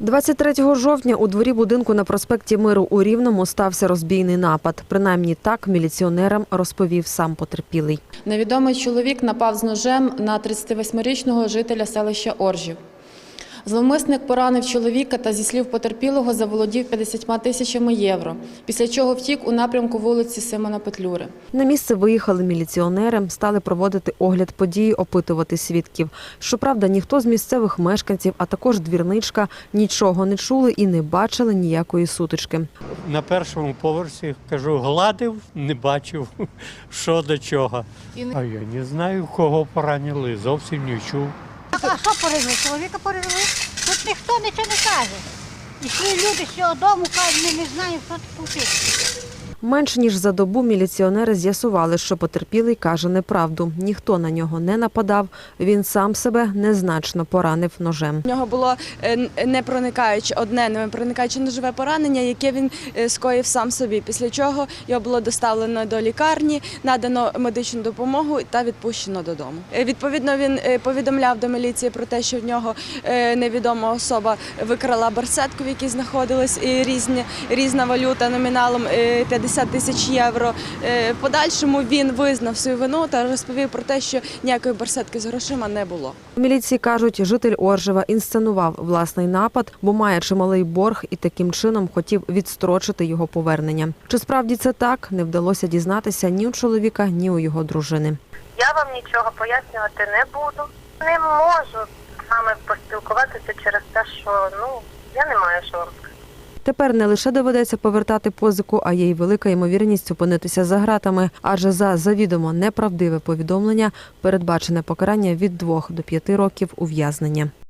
23 жовтня у дворі будинку на проспекті Миру у Рівному стався розбійний напад. Принаймні так міліціонерам розповів сам потерпілий. Невідомий чоловік напав з ножем на 38-річного жителя селища Оржів. Зловмисник поранив чоловіка та зі слів потерпілого заволодів 50 тисячами євро, після чого втік у напрямку вулиці Симона Петлюри. На місце виїхали міліціонери, стали проводити огляд події, опитувати свідків. Щоправда, ніхто з місцевих мешканців, а також двірничка, нічого не чули і не бачили ніякої сутички. На першому поверсі кажу, гладив, не бачив, що до чого. А я не знаю, кого поранили, зовсім не чув. А що порізали? Чоловіка порізали? Тут ніхто нічого не каже. І люди з цього дому, кажуть, ми не знаємо, що тут случилось. Менш ніж за добу міліціонери з'ясували, що потерпілий каже неправду. Ніхто на нього не нападав. Він сам себе незначно поранив ножем. У нього було е, не проникаюче одне не проникаюче ножове поранення, яке він е, скоїв сам собі. Після чого його було доставлено до лікарні, надано медичну допомогу та відпущено додому. Е, Відповідно, він повідомляв до міліції про те, що в нього невідома особа викрала барсетку, в якій знаходилась різні різна валюта номіналом е, 50 тисяч євро. Е, В подальшому він визнав свою вину та розповів про те, що ніякої барсетки з грошима не було. Міліції кажуть, житель Оржева інсценував власний напад, бо має чималий борг і таким чином хотів відстрочити його повернення. Чи справді це так, не вдалося дізнатися ні у чоловіка, ні у його дружини. Я вам нічого пояснювати не буду. Не можу саме поспілкуватися через те, що ну я не маю що вам сказати. Тепер не лише доведеться повертати позику, а є й велика ймовірність опинитися за ґратами, адже за завідомо неправдиве повідомлення передбачене покарання від 2 до 5 років ув'язнення.